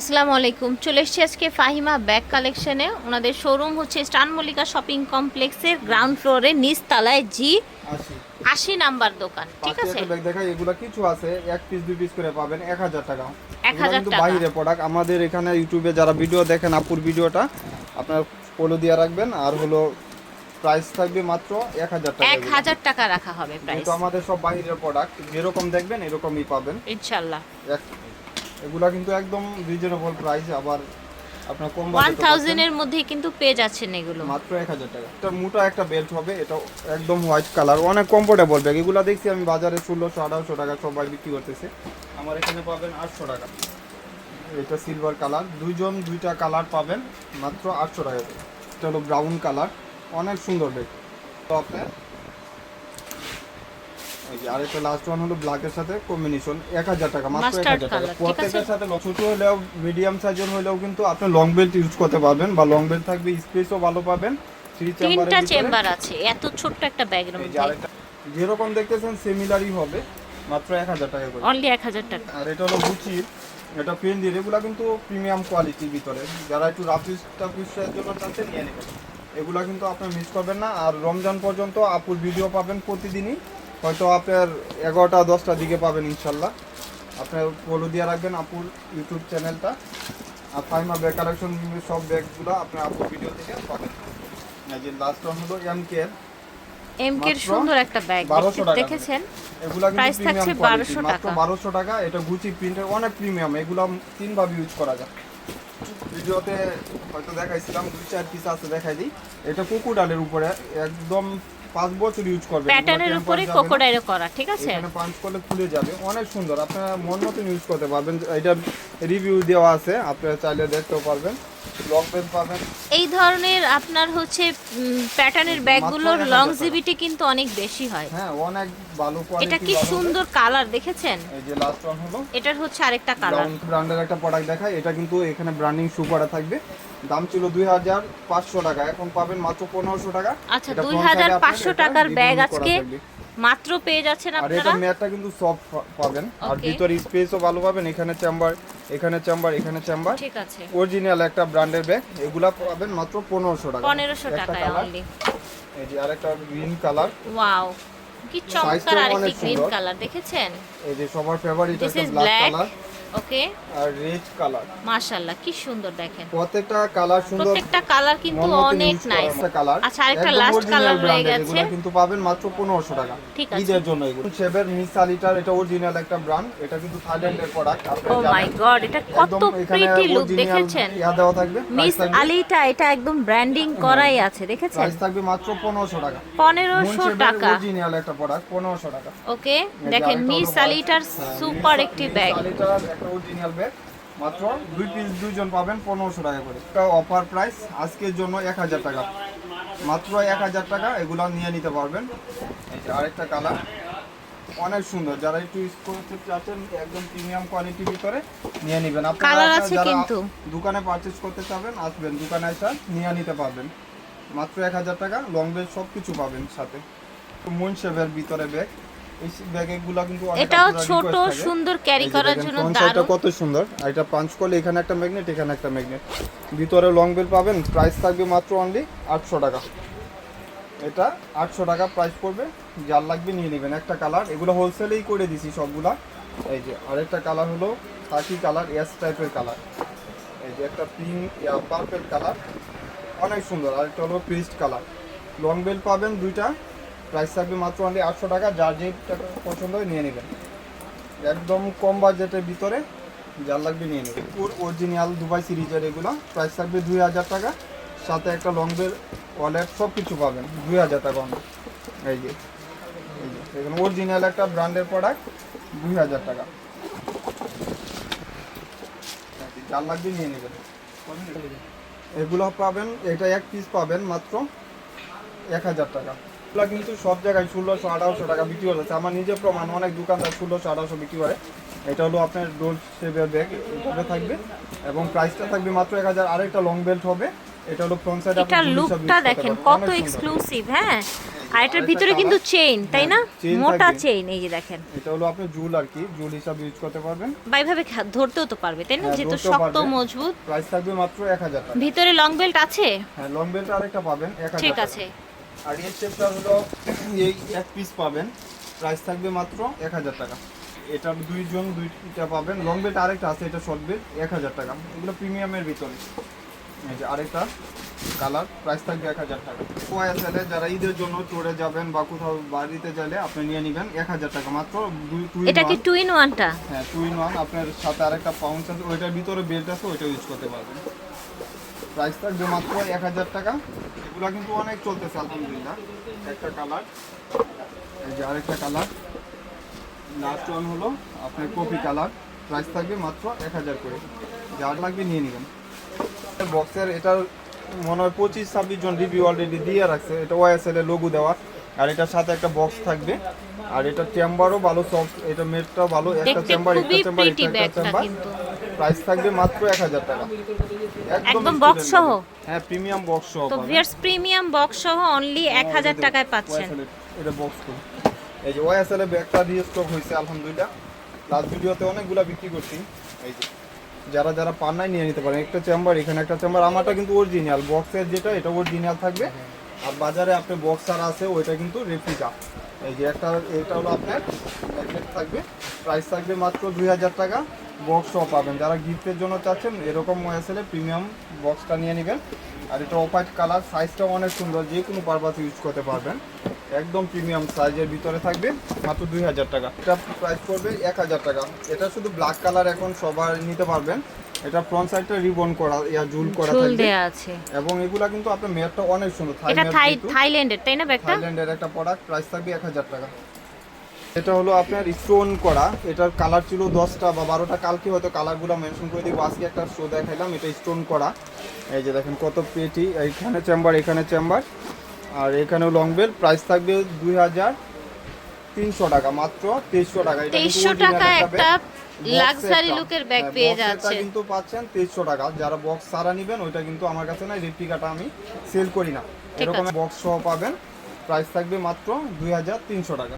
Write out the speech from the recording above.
আসসালামু আলাইকুম। চলে এসেছি আজকে ফাহিমা ব্যাগ কালেকশনে ওনাদের শোরুম হচ্ছে স্টান মল্লিকা শপিং কমপ্লেক্সের গ্রাউন্ড ফ্লোরে নিচ তলায় জি আশি। নাম্বার দোকান ঠিক আছে? ব্যাগ দেখাই এগুলা কিছু আছে এক পিস দুই পিস করে পাবেন এক হাজার টাকা। 1000 এগুলা কিন্তু টাকা। বাইরে প্রোডাক্ট আমাদের এখানে ইউটিউবে যারা ভিডিও দেখেন আপুর ভিডিওটা আপনার ফলো দিয়ে রাখবেন আর হলো প্রাইস থাকবে মাত্র এক হাজার টাকা এক হাজার টাকা রাখা হবে প্রাইস যেহেতু আমাদের সব বাইরের প্রোডাক্ট যেরকম দেখবেন এরকমই পাবেন। ইনশাল্লাহ। এক এগুলা কিন্তু একদম রিজনেবল প্রাইস আবার আপনার কম ওয়ান budget থাউজেন্ডের মধ্যেই কিন্তু পেয়ে যাচ্ছেন এগুলো। মাত্র এক হাজার টাকা। এটা মোটা একটা বেল্ট হবে এটা একদম হোয়াইট কালার অনেক কমফোর্টেবল ব্যাগ এগুলো দেখছি আমি বাজারে ষোলোশো আঠারোশো টাকা সবাই বিক্রি করতেছে। আমার এখানে পাবেন আটশো টাকা। এটা সিলভার কালার দুইজন দুইটা কালার পাবেন মাত্র আটশো টাকা। এটা হলো ব্রাউন কালার অনেক সুন্দর ব্যাগ তো আপনার এই যে আরেকটা লাস্ট ওয়ান হলো ব্ল্যাকের সাথে কম্বিনেশন এক হাজার টাকা মাত্র এক হাজার টাকা। প্রত্যেকের সাথে ছোট হলেও মিডিয়াম সাইজের হলেও কিন্তু আপনি লং বেল্ট ইউজ করতে পারবেন বা লং বেল্ট থাকবে স্পেসও ভালো পাবেন। তিনটা চেম্বার আছে এত ছোট্ট একটা ব্যাগের মধ্যে। যেরকম দেখতেছেন সিমিলারই হবে মাত্র এক হাজার টাকা করে। অনলি এক হাজার টাকা। আর এটা হলো গুচির এটা পেন্ডির এগুলা কিন্তু প্রিমিয়াম কোয়ালিটির ভিতরে। যারা একটু রাফিস টাফিসের জন্য চাচ্ছে নিয়ে নেবেন। এগুলা কিন্তু আপনি মিস করবেন না। আর রমজান পর্যন্ত আপুর ভিডিও পাবেন প্রতিদিনই। হয়তো আপনার এগারোটা দশটার দিকে পাবেন ইনশাল্লাহ। আপনার ফলো দিয়ে রাখবেন আপুর ইউটিউব চ্যানেলটা আর ফাইমা ব্যাগ কালেকশন সব ব্যাগগুলো আপনার আপুর ভিডিও থেকে পাবেন। যে লাস্ট ওয়ান হলো এম কেয়ার এম সুন্দর একটা ব্যাগ দেখেছেন? এগুলা কিন্তু Price থাকছে 1200 টাকা। 1200 টাকা। এটা গুচি প্রিন্টের অনেক প্রিমিয়াম এগুলা তিন ভাবে ইউজ করা যায়। ভিডিওতে হয়তো দেখাইছিলাম দুই চার পিস আছে দেখাই দিই। এটা কুকুর ডালের উপরে একদম পাঁচ বছর ইউজ করবেন। প্যাটার্নের উপরে কোকোডাইল করা ঠিক আছে? এখানে পাঞ্চ করলে খুলে যাবে। অনেক সুন্দর। আপনারা মন মতন ইউজ করতে পারবেন। এটা রিভিউ দেওয়া আছে। আপনারা চাইলে দেখতেও পারবেন। লং পেন পাবেন। এই ধরনের আপনার হচ্ছে প্যাটার্নের ব্যাগগুলোর মাত্র 1000 লংজিভিটি কিন্তু অনেক বেশি হয়। হ্যাঁ অনেক ভালো কোয়ালিটি এটা কি সুন্দর কালার দেখেছেন? এই যে লাস্ট ওয়ান হলো। এটার হচ্ছে আরেকটা কালার ব্র্যান্ডের একটা প্রোডাক্ট দেখায় এটা কিন্তু এখানে ব্র্যান্ডিং শু করা থাকবে। দাম ছিল দুই হাজার পাঁচশো টাকা। এখন পাবেন মাত্র পনেরোশো টাকা। আচ্ছা দুই হাজার পাঁচশো টাকার ব্যাগ আজকে মাত্র পেয়ে যাচ্ছেন আপনারা আর এটা ম্যাটটা কিন্তু সফট পাবেন। আর. ভিতরে স্পেসও ভালো পাবেন। এখানে চেম্বার এখানে চেম্বার এখানে চেম্বার ঠিক আছে। অরিজিনাল একটা ব্র্যান্ডের ব্যাগ এগুলা পাবেন মাত্র 1500 টাকা। পনেরোশো টাকা টাকায় অনলি এই যে আরেকটা গ্রিন কালার ওয়াও কি চমৎকার আরেকটি গ্রিন কালার দেখেছেন? এই যে সবার ফেভারিট একটা ব্ল্যাক কালার ওকে? আর রেড কালার মাশাআল্লাহ কি সুন্দর দেখেন। প্রত্যেকটা কালার সুন্দর। প্রত্যেকটা কালার কিন্তু অনেক নাইস কালার আচ্ছা, আরেকটা last colour রয়ে গেছে। কিন্তু পাবেন মাত্র পনেরোশো টাকা। ঠিক আছে। ঈদের জন্য এগুলো। শেভের মিস আলিটার এটা অরিজিনাল একটা ব্র্যান্ড এটা কিন্তু থাইল্যান্ডের প্রোডাক্ট ও মাই গড এটা কত প্রিটি লুক দেখেছেন? ইয়া দেওয়া থাকবে মিস আলিটা এটা একদম ব্র্যান্ডিং করাই আছে দেখেছেন? Price থাকবে মাত্র পনেরোশো টাকা। পনেরোশো টাকা। অরিজিনাল একটা প্রোডাক্ট পনেরোশো টাকা। ওকে দেখেন মিস আলিটার সুপার একটি ব্যাগ একটা অরিজিনাল ব্যাগ মাত্র দুই পিস দুইজন পাবেন পনেরোশো টাকা করে। এটা অফার প্রাইস আজকের জন্য এক হাজার টাকা। মাত্র এক হাজার টাকা এগুলো নিয়ে নিতে পারবেন। আরেকটা কালার অনেক সুন্দর। যারা একটু ইউজ করতে চাচ্ছেন একদম প্রিমিয়াম কোয়ালিটির ভিতরে নিয়ে নেবেন। আপনারা যারা দোকানে পারচেজ করতে চাবেন আসবেন। দোকানে এসে নিয়ে নিতে পারবেন। মাত্র এক হাজার টাকা লং বেল সব কিছু পাবেন সাথে। মুন শেভের ভিতরে ব্যাগ এই ব্যাগগুলো কিন্তু অনেক এটাও ছোট সুন্দর ক্যারি করার জন্য দারুণ। কত সুন্দর। আর এটা পাঁচ করলে এখানে একটা ম্যাগনেট এখানে একটা ম্যাগনেট ভিতরে লং বেল পাবেন প্রাইস থাকবে মাত্র অনলি আটশো টাকা। এটা আটশো টাকা প্রাইস পড়বে যার লাগবে নিয়ে নেবেন। একটা কালার এগুলো হোলসেলেই করে দিছি সবগুলা। এই যে আরেকটা কালার হলো কাকি কালার এস টাইপের কালার এই যে একটা পিঙ্ক পার্পেল কালার অনেক সুন্দর। আর একটা হলো পিস্ট কালার লং বেল পাবেন দুইটা। প্রাইস থাকবে মাত্র অনলি আটশো টাকা, যার যেটা পছন্দ হয় নিয়ে নেবেন। একদম কম বাজেটের ভিতরে যার লাগবে নিয়ে নেবেন। পুর অরিজিনাল দুবাই সিরিজের এগুলো প্রাইস থাকবে দুই হাজার টাকা। সাথে একটা লং বেল ওয়ালেট সব কিছু পাবেন, দুই হাজার টাকা এই যে এই যে এখানে অরিজিনাল একটা ব্র্যান্ডের প্রোডাক্ট দুই হাজার টাকা। যার লাগবে নিয়ে নেবেন। এগুলো পাবেন, এটা এক পিস পাবেন মাত্র এক হাজার টাকা। এগুলো কিন্তু সব জায়গায় ষোলোশো আঠারোশো টাকা বিক্রি হচ্ছে। আমার নিজের প্রমাণ অনেক দোকানদার ষোলোশো আঠারোশো বিক্রি করে। এটা হলো আপনার ডোল শেপের ব্যাগ এভাবে থাকবে। এবং প্রাইসটা থাকবে মাত্র এক হাজার আরেকটা লং বেল্ট হবে। এটা হলো ফ্রন্ট সাইড এটা লুকটা দেখেন কত এক্সক্লুসিভ হ্যাঁ? আর এটার ভিতরে কিন্তু চেইন তাই না? হ্যাঁ, মোটা চেইন এই যে দেখেন। এটা হলো আপনি জুল আর কি জুল হিসাবে ইউজ করতে পারবেন। বা এইভাবে ধরতেও তো পারবে তাই না? হ্যাঁ, যেহেতু ধরতেও শক্ত। মজবুত। প্রাইস থাকবে মাত্র এক হাজার টাকা। ভিতরে লং বেল্ট আছে? হ্যাঁ লং বেল্ট আরেকটা পাবেন এক হাজার ঠিক আছে। আর এই শেপটা হলো এই এক পিস পাবেন। প্রাইস থাকবে মাত্র এক হাজার টাকা। এটা দুইজন দুইটা পাবেন। লং বেল্ট আরেকটা আছে এটা শর্ট বেল্ট এক হাজার টাকা। এগুলো প্রিমিয়ামের ভিতরে। এই যে আরেকটা কালার প্রাইস থাকবে এক হাজার টাকা। ওয়াইএসএল যারা ঈদের জন্য ট্যুরে যাবেন বা কোথাও বাড়িতে গেলে আপনি নিয়ে নেবেন এক হাজার টাকা। মাত্র এটা কি টু ইন ওয়ানটা হ্যাঁ টু ইন ওয়ান আপনার সাথে আরেকটা পাউন্ড আছে। ওইটার ভিতরে বেল্ট আছে ওইটা ইউজ করতে পারবেন। প্রাইস থাকবে মাত্র এক হাজার টাকা। এগুলো কিন্তু অনেক চলতেছে আলহামদুলিল্লাহ। একটা কালার এই যে আরেকটা কালার লাস্ট ওয়ান হলো আপনার কপি কালার প্রাইস থাকবে মাত্র এক হাজার করে। যার লাগবে নিয়ে নেবেন। বক্সের এটার মনে হয় পঁচিশ ছাব্বিশ জন রিভিউ অলরেডি দিয়ে রাখছে। এটা ওয়াইএসএল এর লোগো দেওয়া। আর এটার সাথে একটা বক্স থাকবে। আর এটা চেম্বারও ভালো সফট এটা মেটটাও ভালো। একটা চেম্বার একটা চেম্বার একটা চেম্বার প্রাইস থাকবে মাত্র এক হাজার টাকা। একদম box সহ? হ্যাঁ প্রিমিয়াম বক্স সহ তো। ভিয়ার্স প্রিমিয়াম বক্স সহ অনলি এক হাজার এই যে টাকায় পাচ্ছেন এটা বক্স করে এই যে ওয়াইএসএল এর ব্যাগটা দিয়ে স্টক হয়েছে আলহামদুলিল্লাহ। লাস্ট ভিডিওতে অনেকগুলা বিক্রি করছি। এই যে যারা যারা পান নাই নিয়ে নিতে পারেন একটা চেম্বার এখানে একটা চেম্বার আমারটা কিন্তু অরিজিনাল বক্সের যেটা এটা অরিজিনাল থাকবে। আর বাজারে আপনি বক্স আর আছে ওইটা কিন্তু রেপ্লিকা এই যে একটা এটা হলো আপনার থাকবে। প্রাইস থাকবে মাত্র দুই হাজার টাকা। বক্স সহ পাবেন। যারা গিফটের জন্য চাচ্ছেন এরকম ওয়াইএসএল প্রিমিয়াম বক্সটা নিয়ে নেবেন। আর এটা অপাইট কালার সাইজটাও অনেক সুন্দর যে কোনো পারপাস ইউজ করতে পারবেন। একদম প্রিমিয়াম সাইজের ভিতরে থাকবে মাত্র দুই হাজার টাকা। এটা প্রাইস পড়বে এক হাজার টাকা। এটা শুধু ব্ল্যাক কালার এখন সবার নিতে পারবেন। এটা ফ্রন্ট সাইডটা রিবন করা ইয়া জুল করা থাকবে। আছে। এবং এগুলা কিন্তু আপনার মেয়ারটা অনেক সুন্দর। এটা। থাইল্যান্ডের তাই না ব্যাগটা? থাইল্যান্ডের একটা প্রোডাক্ট প্রাইস থাকবে এক হাজার টাকা। এটা হলো আপনার স্টোন করা। এটার কালার ছিল দশটা বা বারোটা। কালকে হয়তো কালারগুলো মেনশন করে দিব। আজকে একটা শো দেখাইলাম। এটা স্টোন করা। এই যে দেখেন কত পেটি। এইখানে চেম্বার এখানে চেম্বার আর এখানেও লং বেল প্রাইস থাকবে দুই হাজার তিনশো টাকা। মাত্র তেইশশো টাকা। তেইশশো টাকা একটা লাক্সারি লুকের ব্যাগ পেয়ে যাচ্ছে। কিন্তু পাচ্ছেন তেইশশো টাকা। যারা বক্স সারা নেবেন ওইটা কিন্তু আমার কাছে নাই। রেপ্লিকাটা আমি সেল করি না। এরকম বক্স সহ পাবেন। প্রাইস থাকবে মাত্র দুই হাজার তিনশো টাকা।